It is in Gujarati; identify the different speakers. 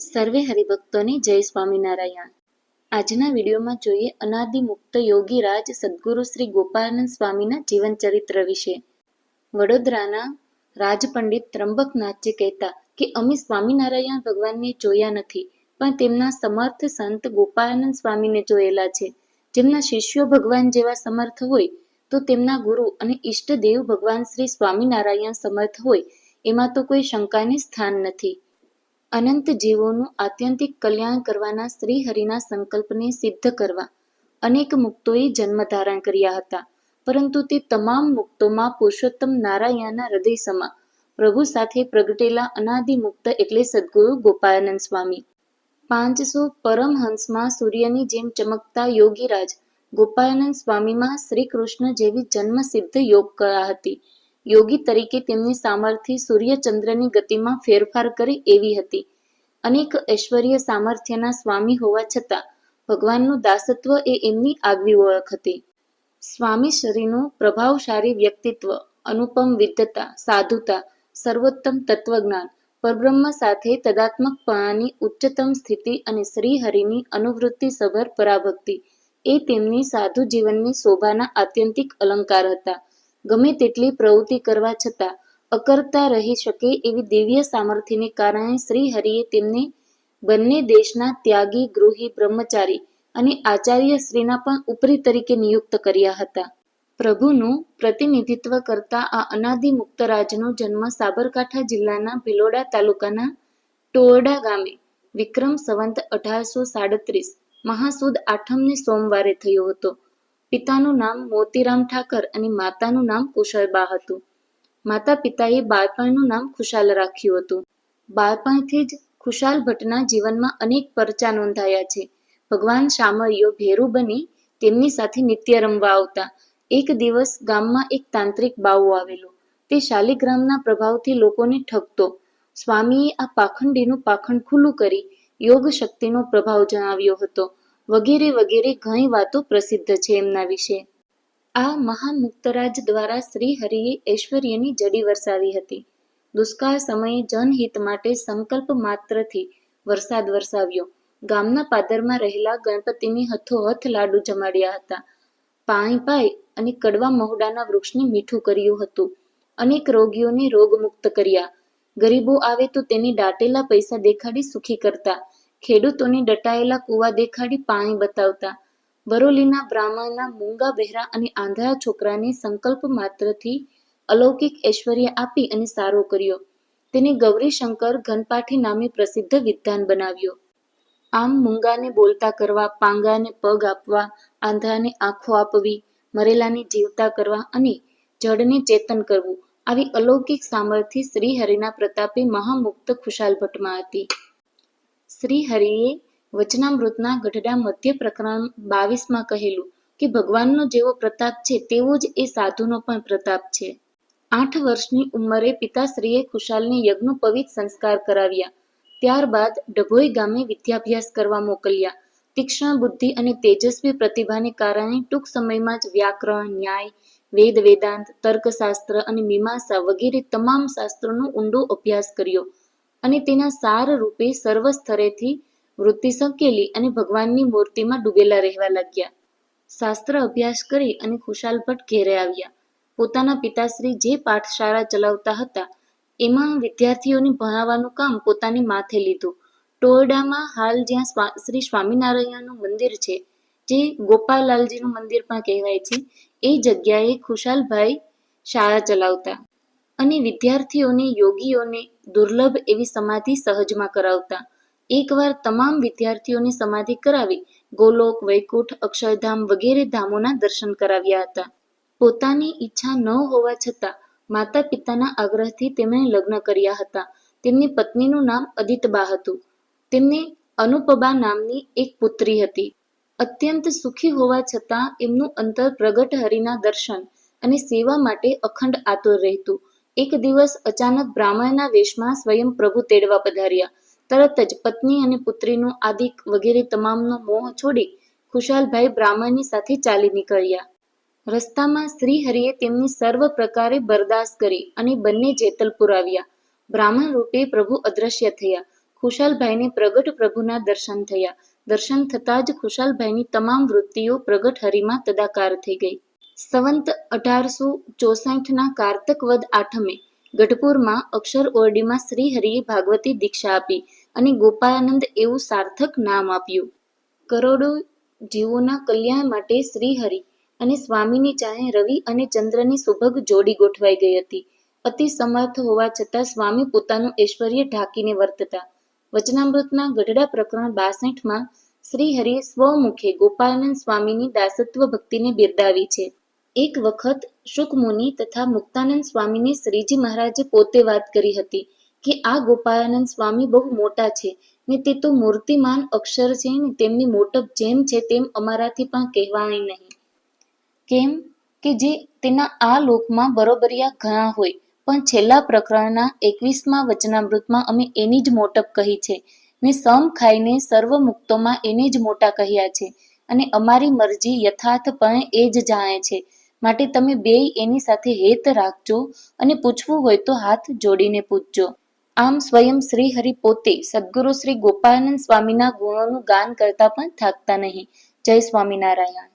Speaker 1: સર્વે હરિભક્તોને જય સ્વામિનારાયણ. આજના વિડીયોમાં જોઈએ અનાદિ મુક્ત યોગી રાજ સદગુરુ શ્રી ગોપાલનંદ સ્વામીના જીવન ચરિત્ર વિશે. વડોદરાના રાજપંડિત ત્રંબકનાથજી કહેતા કે, અમે સ્વામિનારાયણ ભગવાનને જોયા નથી, પણ તેમના સમર્થ સંત ગોપાલનંદ સ્વામીને જોયેલા છે. જેમના શિષ્યો ભગવાન જેવા સમર્થ હોય, તો તેમના ગુરુ અને ઈષ્ટદેવ ભગવાન શ્રી સ્વામિનારાયણ સમર્થ હોય, એમાં તો કોઈ શંકાને સ્થાન નથી. અનંત જીવોનું આત્યંતિક કલ્યાણ કરવાના શ્રીહરિના સંકલ્પને સિદ્ધ કરવા અનેક મુક્તોએ જન્મ ધારણ કર્યા હતા. પરંતુ તે તમામ મુક્તોમાં પુરુષોત્તમ નારાયણના હૃદય સમા પ્રભુ સાથે પ્રગટેલા અનાદિ મુક્ત એટલે સદગુરુ ગોપાલનંદ સ્વામી. પાંચસો પરમહંસમાં સૂર્યની જેમ ચમકતા યોગીરાજ ગોપાલનંદ સ્વામીમાં શ્રી કૃષ્ણ જેવી જન્મસિદ્ધ યોગ કળા હતી. યોગી તરીકે તેમની સામર્થ્ય સૂર્યચંદ્રની ગતિમાં ફેરફાર કરે એવી હતી. અનેક ઐશ્વર્ય સામર્થ્યના સ્વામી હોવા છતાં ભગવાનનું દાસત્વ એ એમની આગવી ઓળખ હતી. સ્વામી શ્રીનું પ્રભાવશાળી વ્યક્તિત્વ, અનુપમ વિદ્ધતા, સાધુતા, સર્વોત્તમ તત્વજ્ઞાન, પરબ્રહ્મ સાથે તદાત્મકપણાની ઉચ્ચતમ સ્થિતિ અને શ્રી હરિની અનુવૃત્તિ સભર પરાભક્તિ એ તેમની સાધુ જીવનની શોભાના આત્યંતિક અલંકાર હતા. ગમે તેટલી પ્રવૃત્તિ કરવા છતાં અકર્તા રહી શકે એવી દિવ્ય સામર્થ્યને કારણે શ્રી હરિએ તેમને બંને દેશના ત્યાગી ગૃહી બ્રહ્મચારી અને આચાર્ય શ્રીના પણ ઉપરી તરીકે નિયુક્ત કર્યા હતા. પ્રભુનું પ્રતિનિધિત્વ કરતા આ અનાદિ મુક્તરાજનો જન્મ સાબરકાંઠા જિલ્લાના ભિલોડા તાલુકાના ટોરડા ગામે, વિક્રમ સંવંત અઢારસો સાડત્રીસ, મહાસુદ આઠમને સોમવારે થયો હતો. પિતાનું નામ મોતીરામ ઠાકર અને માતાનું નામ કુશળબા હતું. માતા પિતાએ બાળપણનું નામ ખુશાલ રાખ્યું હતું. બાળપણથી જ ખુશાલ ભટ્ટના જીવનમાં અનેક પરચા નોંધાયા છે. ભગવાન શામળિયો ભેરુ બની તેમની સાથે નિત્ય રમવા આવતા. એક દિવસ ગામમાં એક તાંત્રિક બાવો આવેલો. તે શાલિગ્રામના પ્રભાવથી લોકોને ઠગતો. સ્વામીએ આ પાખંડીનું પાખંડ ખુલ્લું કરી યોગ શક્તિનો પ્રભાવ જણાવ્યો હતો. વગેરે વગેરે ઘણી વાતો પ્રસિદ્ધ છે એમના વિશે. આ મહામુક્તરાજ દ્વારા શ્રી હરિએ ઐશ્વર્યની જડી વરસાવી હતી. દુષ્કાળ સમયે જનહિત માટે સંકલ્પ માત્રથી વરસાદ વરસાવ્યો. ગામના પાદરમાં રહેલા ગણપતિની હથોહથ લાડુ જમાડ્યા હતા. પાણી પાઈ અને કડવા મહુડાના વૃક્ષને મીઠું કર્યું હતું. અનેક રોગીઓને રોગમુક્ત કર્યા. ગરીબો આવે તો તેની દાટેલા પૈસા દેખાડી સુખી કરતા. ખેડૂતોને દટાયેલા કૂવા દેખાડી પાણી બતાવતા. બરોલીના બ્રાહ્મણના મૂંગા બહેરા અને આંધળા છોકરાને સંકલ્પ માત્રથી અલૌકિક ઐશ્વર્ય આપી અને સારો કર્યો. તેને ગૌરીશંકર ઘનપાઠી નામે પ્રસિદ્ધ વિદ્વાન બનાવ્યો. આમ મૂંગાને બોલતા કરવા, પાંગાને પગ આપવા, આંધળાને આંખો આપવી, મરેલાને જીવતા કરવા અને જડને ચેતન કરવું, આવી અલૌકિક સામર્થ્ય શ્રી હરિના પ્રતાપે મહામુક્ત ખુશાલ ભટ્ટમાં હતી. શ્રી હરિએ વચનામૃતના ગઢડા મધ્ય પ્રકરણ બાવીસમાં કહેલું કે ભગવાનનો જેવો પ્રતાપ છે, તેવો જ એ સાધુનો પણ પ્રતાપ છે. આઠ વર્ષની ઉંમરે પિતાશ્રીએ ખુશાલને યજ્ઞોપવિત સંસ્કાર કરાવ્યા. ત્યારબાદ ડભોઈ ગામે વિદ્યાભ્યાસ કરવા મોકલ્યા. તીક્ષ્ણ બુદ્ધિ અને તેજસ્વી પ્રતિભાને કારણે ટૂંક સમયમાં જ વ્યાકરણ, ન્યાય, વેદ, વેદાંત, તર્કશાસ્ત્ર અને મીમાંસા વગેરે તમામ શાસ્ત્રોનો ઊંડો અભ્યાસ કર્યો અને તેના સાર રૂપે સર્વ સ્તરેથી વૃત્તિ સંકેલી અને ભગવાનની મૂર્તિમાં ડૂબેલા રહેવા લાગ્યા. શાસ્ત્ર અભ્યાસ કરી અને ખુશાલ ભટ્ટ ઘેરે આવ્યા. પોતાના પિતાશ્રી જે પાઠશાળા ચલાવતા હતા, એમાં વિદ્યાર્થીઓને ભણાવવાનું કામ પોતાની માથે લીધું. ટોરડામાં હાલ જ્યાં શ્રી સ્વામિનારાયણનું મંદિર છે, જે ગોપાલલાલજીનું મંદિર પણ કહેવાય છે, એ જગ્યાએ ખુશાલભાઈ શાળા ચલાવતા અને વિદ્યાર્થીઓને યોગીઓને દુર્લભ એવી સમાધિ સહજમાં કરાવતા. એકવાર તમામ વિદ્યાર્થીઓની સમાધિ કરાવી ગોલોક, વૈકુંઠ, અક્ષરધામ વગેરે ધામોના દર્શન કરાવ્યા હતા. પોતાની ઈચ્છા ન હોવા છતાં માતા પિતાના આગ્રહથી તેમણે લગ્ન કર્યા હતા. તેમની પત્નીનું નામ અદિતબા હતું. તેમને અનુપબા નામની એક પુત્રી હતી. અત્યંત સુખી હોવા છતાં એમનું અંતર પ્રગટ હરિના દર્શન અને સેવા માટે અખંડ આતુર રહેતું. એક દિવસ અચાનક બ્રાહ્મણના વેશમાં સ્વયં પ્રભુ તેડવા પધાર્યા. તરત જ પત્ની અને પુત્રીનો આદિક વગેરે તમામનો મોહ છોડી ખુશાલભાઈ બ્રાહ્મણની સાથે ચાલી નીકળ્યા. રસ્તામાં શ્રીહરિએ તેમની સર્વ પ્રકારે બરદાસ્ત કરી અને બંને જેતલપુર આવ્યા બ્રાહ્મણ રૂપે પ્રભુ અદ્રશ્ય થયા. ખુશાલભાઈને પ્રગટ પ્રભુના દર્શન થયા. દર્શન થતાં જ ખુશાલભાઈની તમામ વૃત્તિઓ પ્રગટ હરિમાં તદાકાર થઈ ગઈ. સંવંત અઢારસો ચોસઠના કારતક વદ આઠમે ગઢપુરમાં અક્ષર ઓરડીમાં શ્રી હરિએ ભાગવતી દીક્ષા આપી અને ગોપાનંદ એવું સાર્થક નામ આપ્યું. કરોડો જીવોના કલ્યાણ માટે શ્રી હરિ અને સ્વામીની ચાહે રવિ અને ચંદ્રની સુભગ જોડી ગોઠવાઈ ગઈ હતી. અતિ સમર્થ હોવા છતાં સ્વામી પોતાનું ઐશ્વર્ય ઢાંકીને વર્તતા. વચનામૃતના ગઢડા પ્રકરણ બાસઠમાં શ્રી હરિએ સ્વમુખે ગોપાલનંદ સ્વામીની દાસત્વ ભક્તિને બિરદાવી છે. એક વખત શુકમુનિ તથા મુક્તાનંદ સ્વામીને શ્રીજી મહારાજે પોતે વાત કરી હતી કે આ ગોપાળાનંદ સ્વામી બહુ મોટા છે ને તે તો મૂર્તિમાન અક્ષર છે ને તેમની મોટપ જેમ છે તેમ અમારાથી પણ કહેવાય નહીં. કેમ કે જે તેના આ લોકમાં બરોબરિયા ઘણા હોય, પણ છેલ્લા પ્રકરણના એકવીસમાં વચનામૃતમાં અમે એની જ મોટપ કહી છે ને સમ ખાઈને સર્વ મુક્તોમાં એને જ મોટા કહ્યા છે અને અમારી મરજી યથાર્થપણે એ જ જાણે છે. માટે તમે બેય એની સાથે હેત રાખજો અને પૂછવું હોય તો હાથ જોડીને પૂછજો. આમ સ્વયં શ્રી હરિ પોતે સદગુરુ શ્રી ગોપાલનંદ સ્વામીના ગુણોનું ગાન કરતા પણ થાકતા નહીં. જય સ્વામિનારાયણ.